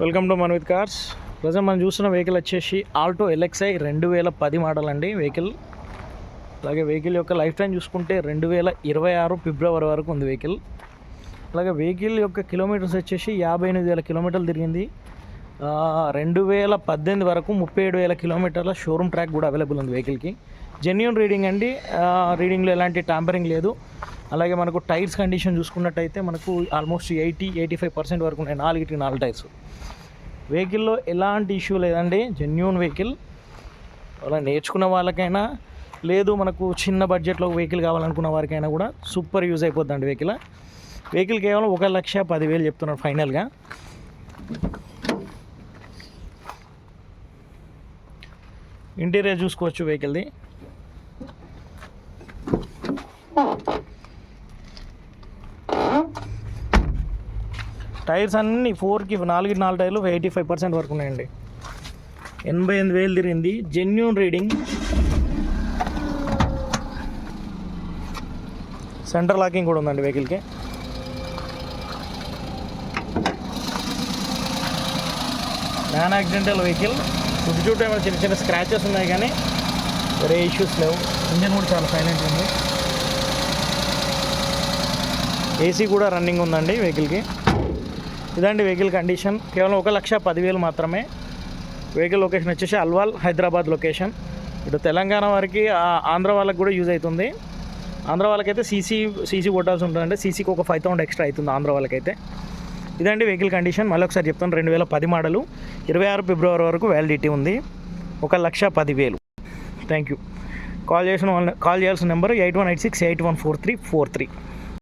Welcome to Manvith cars. Present మనం చూస్తున్న vehicle వచ్చేసి ఆల్టో ఎల్ఎక్స్ఐ రెండు వేల పది మోడల్ అండి. వెహికల్ అలాగే వెహికల్ యొక్క లైఫ్ టైం చూసుకుంటే రెండు వేల ఇరవై ఆరు ఫిబ్రవరి వరకు ఉంది వెహికల్. అలాగే వెహికల్ యొక్క కిలోమీటర్స్ వచ్చేసి యాభై ఎనిమిది వేల కిలోమీటర్లు తిరిగింది. రెండు వేల పద్దెనిమిది వరకు ముప్పై ఏడు వేల కిలోమీటర్ల షోరూమ్ ట్రాక్ కూడా అవైలబుల్ ఉంది వెహికల్కి. జెన్యున్ రీడింగ్ అండి. రీడింగ్లో ఎలాంటి టాంపరింగ్ లేదు. అలాగే మనకు టైర్స్ కండిషన్ చూసుకున్నట్టయితే మనకు almost eighty eighty five percent వరకు ఉన్నాయి. నాలుగిటి నాలుగు టైర్స్. వెహికల్లో ఎలాంటి ఇష్యూ లేదండి. Genuine vehicle. అలా నేర్చుకున్న వాళ్ళకైనా లేదు మనకు చిన్న బడ్జెట్లో వెహికల్ కావాలనుకున్న వారికైనా కూడా సూపర్ యూజ్ అయిపోద్దండి వెహికల్. వెహికల్ కేవలం ఒక లక్ష పదివేలు చెప్తున్నారు ఫైనల్గా. ఇంటీరియర్ చూసుకోవచ్చు వెహికల్ది. టైర్స్ అన్నీ ఫోర్కి నాలుగు నాలుగు టైర్లు ఎయిటీ ఫైవ్ పర్సెంట్ వరకు ఉన్నాయండి. ఎనభై ఎనిమిది వేలు తిరిగింది. జెన్యున్ రీడింగ్ సెంటర్ లాకింగ్ కూడా ఉందండి వెహికల్కి నాన్ యాక్సిడెంటల్ వెహికల్ చుట్టూ చుట్టూ ఏమైనా చిన్న చిన్న స్క్రాచెస్ ఉన్నాయి కానీ వేరే ఇష్యూస్ లేవు. ఇంజన్ కూడా చాలా సైలెంట్ ఉంది. ఏసీ కూడా రన్నింగ్ ఉందండి వెహికల్కి ఇదండి వెహికల్ కండిషన్. కేవలం ఒక లక్ష పదివేలు మాత్రమే. వెహికల్ లొకేషన్ వచ్చేసి అల్వాల్ హైదరాబాద్ లొకేషన్. ఇటు తెలంగాణ వారికి ఆంధ్ర వాళ్ళకి కూడా యూజ్ అవుతుంది. ఆంధ్ర వాళ్ళకైతే సీసీ సీసీ కొట్టాల్సి ఉంటుందంటే సీసీకి ఒక ఫైవ్ థౌసండ్ ఎక్స్ట్రా అవుతుంది ఆంధ్ర వాళ్ళకైతే. ఇదండి వెహికల్ కండిషన్. మళ్ళీ ఒకసారి చెప్తాను రెండు వేల పది మోడలు. ఇరవై ఆరు ఫిబ్రవరి వరకు వ్యాలిడిటీ ఉంది. ఒక లక్ష పదివేలు. థ్యాంక్ యూ కాల్ చేసిన వాళ్ళ కాల్ చేయాల్సిన number eight one eight six eight one four three four three.